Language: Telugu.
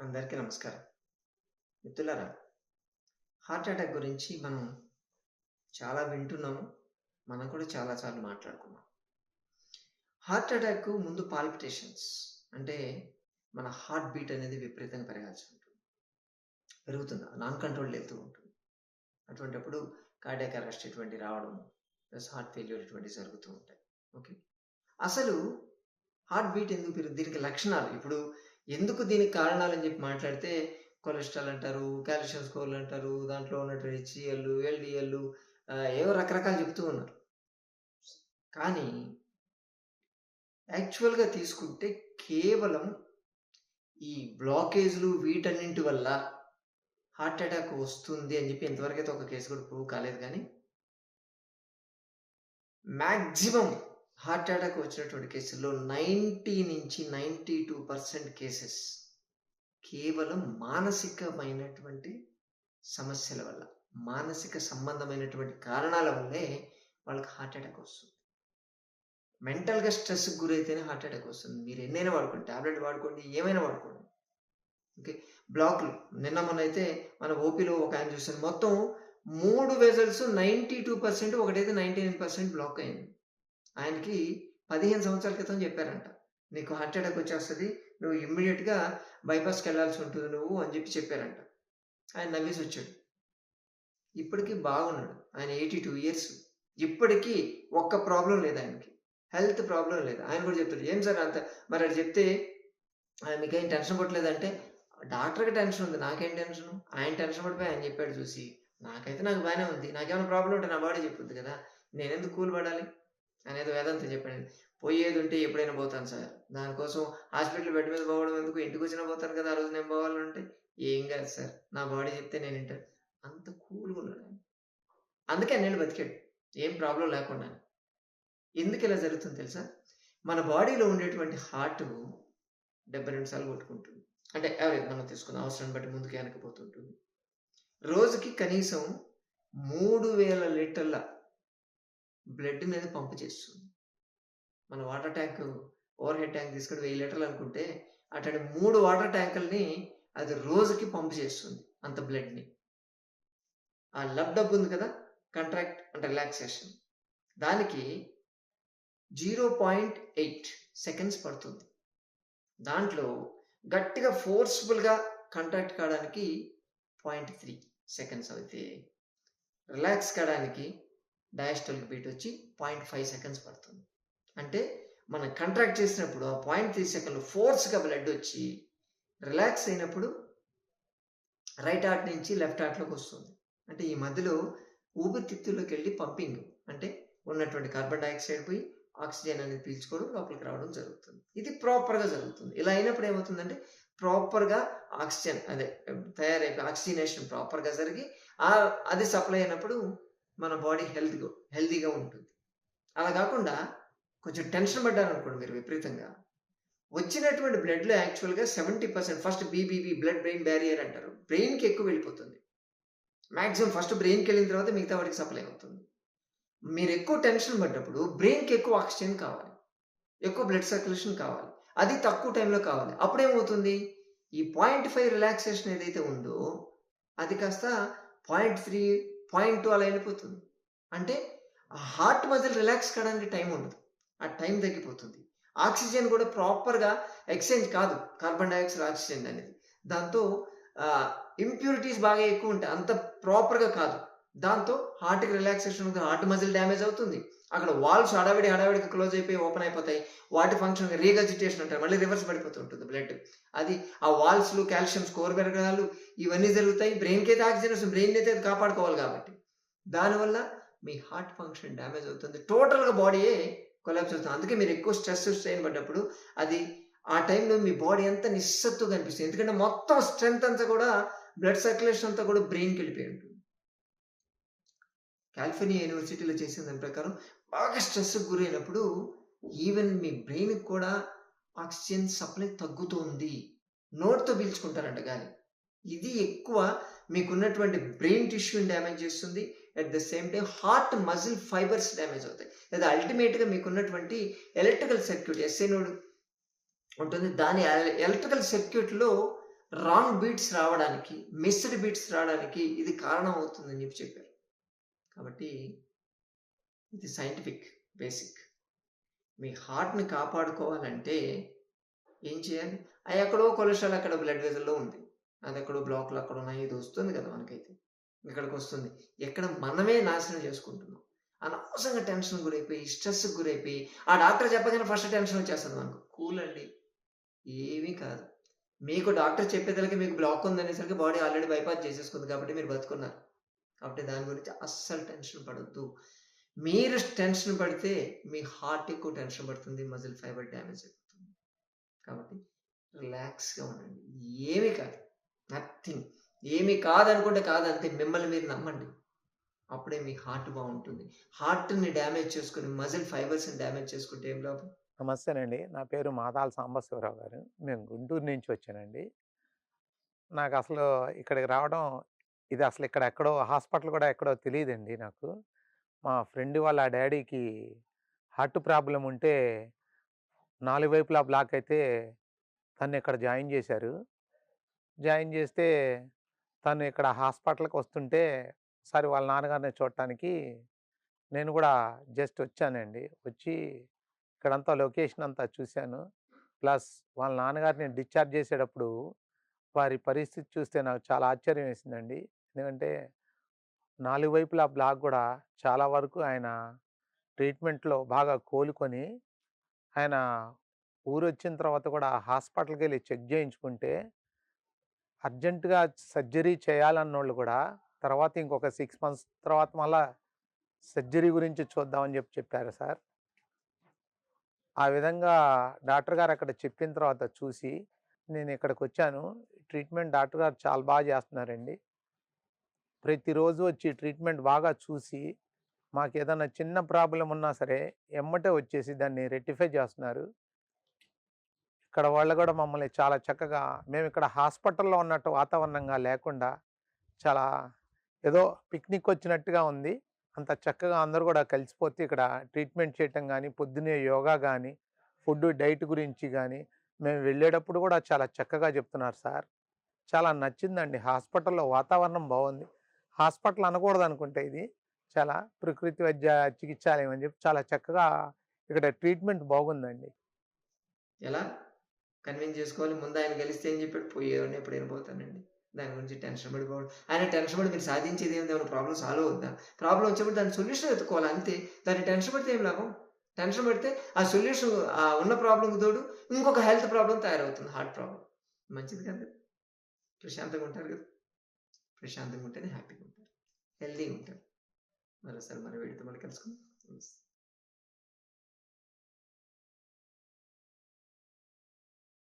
అందరికీ నమస్కారం. మిత్రులారా, హార్ట్ అటాక్ గురించి మనం చాలా వింటున్నాము. మనం కూడా చాలాసార్లు మాట్లాడుకున్నాం. హార్ట్ అటాక్ ముందు పాల్పిటేషన్స్ అంటే మన హార్ట్ బీట్ అనేది విపరీతంగా పెరగాల్సి ఉంటుంది. పెరుగుతుంది. నాన్ కంట్రోల్ వెళ్తూ ఉంటుంది. అటువంటప్పుడు కార్డియాక్ అరెస్ట్ ఇటువంటి రావడం, ప్లస్ హార్ట్ ఫెయిల్యూర్ ఇటువంటి జరుగుతూ ఉంటాయి. ఓకే. అసలు హార్ట్ బీట్ ఎందుకు పెరుగు దీనికి లక్షణాలు ఇప్పుడు ఎందుకు దీనికి కారణాలని చెప్పి మాట్లాడితే కొలెస్ట్రాల్ అంటారు, కాల్షియం స్కోర్‌లు అంటారు, దాంట్లో ఉన్నటువంటి హెచ్‌సీఎల్, ఎల్డిఎల్ ఏవో రకరకాలు చెప్తూ ఉన్నారు. కానీ యాక్చువల్‌గా తీసుకుంటే కేవలం ఈ బ్లాకేజ్‌లు వీటన్నింటి వల్ల హార్ట్ అటాక్ వస్తుంది అని చెప్పి ఇంతవరకైతే ఒక కేసు కూడా ప్రూవ్ కాలేదు కానీ మ్యాక్సిమం హార్ట్ అటాక్ వచ్చినటువంటి కేసుల్లో 90-92% కేసెస్ కేవలం మానసికమైనటువంటి సమస్యల వల్ల, మానసిక సంబంధమైనటువంటి కారణాల వల్లే వాళ్ళకి హార్ట్ అటాక్ వస్తుంది. మెంటల్‌గా స్ట్రెస్‌కి గురైతేనే హార్ట్ అటాక్ వస్తుంది. మీరు ఎన్నైనా వాడుకోండి. టాబ్లెట్ వాడుకోండి. ఏమైనా వాడుకోండి. ఓకే. బ్లాక్‌లు నిన్న మొన్నైతే మన ఓపీలో ఒక ఆయన చూసాను. మొత్తం 3 వెసెల్స్ 92% ఒకటైతే 99% బ్లాక్ అయింది. ఆయనకి 15 సంవత్సరాల క్రితం చెప్పారంట. నీకు హార్ట్ అటాక్ వచ్చేస్తుంది నువ్వు ఇమ్మీడియెట్గా బైపాస్కి వెళ్ళాల్సి ఉంటుంది నువ్వు అని చెప్పి చెప్పారంట. ఆయన నవ్వేసి వచ్చాడు. ఇప్పటికీ బాగున్నాడు. ఆయన 82 ఇయర్స్. ఇప్పటికీ ఒక్క ప్రాబ్లం లేదు ఆయనకి. హెల్త్ ప్రాబ్లం లేదు. ఆయన కూడా చెప్తాడు. ఏం సార్ అంత మరి అది చెప్తే మీకేం టెన్షన్ పడట్లేదంటే డాక్టర్‌కి టెన్షన్ ఉంది. నాకేం టెన్షన్ ఆయన టెన్షన్ పడిపోయి ఆయన చెప్పాడు చూసి. నాకైతే నాకు బాగానే ఉంది. నాకేమైనా ప్రాబ్లమ్ ఉంటే నా బాడీ చెప్పుద్ది కదా! నేనెందుకు కూల్ పడాలి? అనేది వేదాంత వేదాంతం పోయేది ఉంటే ఎప్పుడైనా పోతాను సార్. దానికోసం హాస్పిటల్ బెడ్ మీద పోవడం ఎందుకు? ఇంటికొచ్చినా పోతాను కదా! ఆ రోజు నేను పోవాలంటే. ఏం కాదు సార్. నా బాడీ చెప్తే నేను వింటాను. అంత కూల్‌గా ఉన్నాడు ఆయన. అందుకే నేను బతికాడు. ఏం ప్రాబ్లం లేకుండా ఎందుకు ఇలా జరుగుతుంది తెలుసా? మన బాడీలో ఉండేటువంటి హార్ట్ 72 సార్లు కొట్టుకుంటుంది. అంటే యావరేజ్ మనం తీసుకున్న అవసరాన్ని బట్టి ముందుకు వెనకపోతుంటుంది రోజుకి కనీసం మూడు వేల లీటర్ల బ్లడ్ అనేది పంప్ చేస్తుంది. మన water tank overhead tank తీసుకుని వెయ్యి లీటర్లు అనుకుంటే అటు మూడు వాటర్ ట్యాంకుల్ని అది రోజుకి పంప్ చేస్తుంది. అంత బ్లడ్‌ని. ఆ లబ్ డబ్ ఉంది కదా! కంట్రాక్ట్ అంటే రిలాక్సేషన్. దానికి 0.8 సెకండ్స్ పడుతుంది. దాంట్లో గట్టిగా ఫోర్స్‌ఫుల్‌గా కంట్రాక్ట్ కావడానికి 0.3 సెకండ్స్ అయితే రిలాక్స్ కావడానికి డయాస్టల్ బీట్ వచ్చి 0.5 సెకండ్స్ పడుతుంది. అంటే మనం కంట్రాక్ట్ చేసినప్పుడు ఆ పాయింట్ త్రీ సెకండ్లు ఫోర్స్‌గా బ్లడ్ వచ్చి రిలాక్స్ అయినప్పుడు రైట్ హార్ట్ నుంచి లెఫ్ట్ హార్ట్‌లోకి వస్తుంది. అంటే ఈ మధ్యలో ఊపిరితిత్తుల్లోకి వెళ్ళి పంపింగ్ అంటే ఉన్నటువంటి కార్బన్ డైఆక్సైడ్ పోయి ఆక్సిజన్ అనేది పీల్చుకోవడం లోపలికి రావడం జరుగుతుంది. ఇది ప్రాపర్‌గా జరుగుతుంది. ఇలా అయినప్పుడు ఏమవుతుందంటే ప్రాపర్‌గా ఆక్సిజన్ అదే తయారైపోయి ఆక్సిజనేషన్ ప్రాపర్‌గా జరిగి అది సప్లై అయినప్పుడు మన బాడీ హెల్త్ హెల్తీగా ఉంటుంది. అలా కాకుండా కొంచెం టెన్షన్ పడ్డారనుకోండి మీరు విపరీతంగా వచ్చినటువంటి బ్లడ్‌లో యాక్చువల్‌గా 70% first BBB blood brain barrier అంటారు. బ్రెయిన్‌కి ఎక్కువ వెళ్ళిపోతుంది. మ్యాక్సిమం ఫస్ట్ బ్రెయిన్కి వెళ్ళిన తర్వాత మిగతా వాడికి సప్లై అవుతుంది. మీరు ఎక్కువ టెన్షన్ పడ్డప్పుడు బ్రెయిన్‌కి ఎక్కువ ఆక్సిజన్ కావాలి. ఎక్కువ బ్లడ్ సర్క్యులేషన్ కావాలి. అది తక్కువ టైంలో కావాలి. అప్పుడేమవుతుంది? ఈ 0.5 రిలాక్సేషన్ ఏదైతే ఉందో అది కాస్త 0.3, 0.2 అలా వెళ్ళిపోతుంది. అంటే ఆ హార్ట్ మజిల్ రిలాక్స్ కావడానికి టైం ఉండదు. ఆ టైం తగ్గిపోతుంది. ఆక్సిజన్ కూడా ప్రాపర్‌గా ఎక్స్‌చేంజ్ కాదు. కార్బన్ డైఆక్సైడ్ ఆక్సిజన్ అనేది. దాంతో ఇంప్యూరిటీస్ బాగా ఎక్కువ ఉంటాయి. అంత ప్రాపర్‌గా కాదు. దాంతో హార్ట్‌కి రిలాక్సేషన్ ఉంటుంది. హార్ట్ మజిల్ డ్యామేజ్ అవుతుంది. అక్కడ వాల్వ్స్ హడావిడి హడావిడికి క్లోజ్ అయిపోయి ఓపెన్ అయిపోతాయి. వాటి ఫంక్షన్ రీగజిటేషన్ అంటారు. మళ్ళీ రివర్స్ పడిపోతూ ఉంటుంది బ్లడ్. అది ఆ వాల్వ్స్‌లు, కాల్షియం స్కోర్ పెరగడాలు ఇవన్నీ జరుగుతాయి. బ్రెయిన్‌కి అయితే ఆక్సిజన్ వస్తుంది. బ్రెయిన్ అయితే అది కాపాడుకోవాలి కాబట్టి. దానివల్ల మీ హార్ట్ ఫంక్షన్ డ్యామేజ్ అవుతుంది. టోటల్‌గా బాడీయే కొలాప్స్ అవుతుంది. అందుకే మీరు ఎక్కువ స్ట్రెస్, స్ట్రెయిన్ పడ్డప్పుడు అది ఆ టైంలో మీ బాడీ అంతా నిస్సత్తుగా అనిపిస్తుంది. ఎందుకంటే మొత్తం స్ట్రెంత్ అంతా కూడా బ్లడ్ సర్క్యులేషన్ అంతా కూడా బ్రెయిన్‌కి వెళ్ళిపోయి ఉంటుంది. కాలిఫోర్నియా యూనివర్సిటీలో చేసిన దాని ప్రకారం బాగా స్ట్రెస్‌కి గురైనప్పుడు ఈవెన్ మీ బ్రెయిన్‌కి కూడా ఆక్సిజన్ సప్లై తగ్గుతుంది. నోట్తో పీల్చుకుంటారంట గాలి. ఇది ఎక్కువ మీకున్నటువంటి బ్రెయిన్ టిష్యూని డ్యామేజ్ చేస్తుంది. At the same time heart muscle fibres damage అవుతాయి. లేదా అల్టిమేట్‌గా మీకున్నటువంటి ఎలక్ట్రికల్ సర్క్యూట్ ఎస్ఐ నోడ్ ఉంటుంది. దాని ఎల ఎలక్ట్రికల్ సర్క్యూట్‌లో రాంగ్ బీట్స్ రావడానికి, మిస్డ్ బీట్స్ రావడానికి ఇది కారణం అవుతుందని చెప్పి చెప్పారు. కాబట్టి ఇది సైంటిఫిక్ బేసిక్. మీ హార్ట్‌ని కాపాడుకోవాలంటే ఏం చేయాలి? అది ఎక్కడో కొలెస్ట్రాల్ అక్కడ బ్లడ్ వెజల్లో ఉంది. అది ఎక్కడో బ్లాక్‌లు అక్కడ ఉన్నాయి. ఇది వస్తుంది కదా! మనకైతే. ఇక్కడికి వస్తుంది ఎక్కడ మనమే నాశనం చేసుకుంటున్నాం. అనవసరంగా టెన్షన్ గురైపోయి, స్ట్రెస్‌కి గురైపోయి, ఆ డాక్టర్ చెప్పగానే ఫస్ట్ టెన్షన్ వచ్చేస్తుంది మనకు. కూల్ అండి. ఏమీ కాదు. మీకు డాక్టర్ చెప్పేదలకి మీకు బ్లాక్ ఉందనేసరికి బాడీ ఆల్రెడీ బైపాస్ చేసేసుకుంది కాబట్టి మీరు బతుకున్నారు. కాబట్టి దాని గురించి అస్సలు టెన్షన్ పడొద్దు. మీరు టెన్షన్ పడితే మీ హార్ట్ ఎక్కువ టెన్షన్ పడుతుంది. మజిల్ ఫైబర్ డ్యామేజ్ అయిపోతుంది. కాబట్టి రిలాక్స్‌గా ఉండండి. ఏమీ కాదు. నథింగ్. ఏమీ కాదనుకుంటే కాదంతే. మిమ్మల్ని మీరు నమ్మండి. అప్పుడే మీ హార్ట్ బాగుంటుంది హార్ట్‌ని డ్యామేజ్ చేసుకుని మజిల్ ఫైబర్స్‌ని డ్యామేజ్ చేసుకుంటే ఏం లాభం? నమస్తేనండి. నా పేరు మాదాల సాంబశివరావు గారు. మేము గుంటూరు నుంచి వచ్చానండి. నాకు అసలు ఇక్కడికి రావడం ఇది అసలు ఇక్కడ ఎక్కడో హాస్పిటల్ కూడా ఎక్కడో తెలియదండి నాకు. మా ఫ్రెండ్ వాళ్ళ డాడీకి హార్ట్ ప్రాబ్లం ఉంటే, నాలుగు వైపులా బ్లాక్ అయితే తన్నిక్కడ జాయిన్ చేశారు. జాయిన్ చేస్తే తను ఇక్కడ హాస్పిటల్‌కి వస్తుంటే, ఒకసారి వాళ్ళ నాన్నగారిని చూడటానికి నేను కూడా జస్ట్ వచ్చానండి. వచ్చి ఇక్కడంతా లొకేషన్ అంతా చూశాను. ప్లస్ వాళ్ళ నాన్నగారిని డిశ్చార్జ్ చేసేటప్పుడు వారి పరిస్థితి చూస్తే నాకు చాలా ఆశ్చర్యం వేసిందండి. ఎందుకంటే నాలుగు వైపులా బ్లాక్ కూడా చాలా వరకు ఆయన ట్రీట్మెంట్‌లో బాగా కోలుకొని, ఆయన ఊరు వచ్చిన తర్వాత కూడా హాస్పిటల్కి వెళ్ళి చెక్ చేయించుకుంటే, అర్జెంట్‌గా సర్జరీ చేయాలన్నోళ్ళు కూడా తర్వాత ఇంకొక సిక్స్ మంత్స్ తర్వాత మళ్ళా సర్జరీ గురించి చూద్దామని చెప్పి చెప్పారు సార్. ఆ విధంగా డాక్టర్ గారు అక్కడ చెప్పిన తర్వాత చూసి, నేను ఇక్కడికి వచ్చాను ట్రీట్మెంట్ డాక్టర్ గారు చాలా బాగా చేస్తున్నారండి. ప్రతిరోజు వచ్చి ట్రీట్మెంట్ బాగా చూసి, మాకు ఏదైనా చిన్న ప్రాబ్లం ఉన్నా సరే, ఎమ్మటే వచ్చేసి దాన్ని రెక్టిఫై చేస్తున్నారు. ఇక్కడ వాళ్ళు కూడా మమ్మల్ని చాలా చక్కగా మేమిక్కడ హాస్పిటల్‌లో ఉన్నట్టు వాతావరణంగా లేకుండా, చాలా ఏదో పిక్నిక్ వచ్చినట్టుగా ఉంది. అంత చక్కగా అందరూ కూడా కలిసిపోతే ఇక్కడ ట్రీట్మెంట్ చేయటం కానీ పొద్దున్నే యోగా కానీ ఫుడ్ డైట్ గురించి కానీ మేము వెళ్ళేటప్పుడు కూడా చాలా చక్కగా చెప్తున్నారు సార్. చాలా నచ్చిందండి. హాస్పిటల్‌లో వాతావరణం బాగుంది హాస్పిటల్ అనకూడదనుకుంటా ఇది. చాలా ప్రకృతి వైద్య చికిత్సాలయం అని చెప్పి చాలా చక్కగా ఇక్కడ ట్రీట్మెంట్ బాగుందండి. ఎలా? కన్విన్స్ చేసుకోవాలి. ముందు ఆయన గెలిస్తే అని చెప్పి పోయేవాడిని ఎప్పుడు పోతానండి. దాని గురించి టెన్షన్ పడిపోవడం. ఆయన టెన్షన్ పడి మీరు సాధించేది ఏమి ఏమైనా ప్రాబ్లమ్ సాల్వ్ అవుద్దా? ప్రాబ్లమ్ వచ్చినప్పుడు దాని సొల్యూషన్ ఎత్తుకోవాలి అంతే. దాన్ని టెన్షన్ పడితే ఏం లాభం? టెన్షన్ పడితే ఆ సొల్యూషన్ ఆ ఉన్న ప్రాబ్లంకి తోడు ఇంకొక హెల్త్ ప్రాబ్లం తయారవుతుంది. Heart problem. మంచిది కదా! ప్రశాంతంగా ఉంటారు కదా! ప్రశాంతంగా ఉంటేనే హ్యాపీగా ఉంటారు. హెల్దీగా ఉంటారు. మరోసారి మరో వీడితో మళ్ళీ కలుసుకుందాం.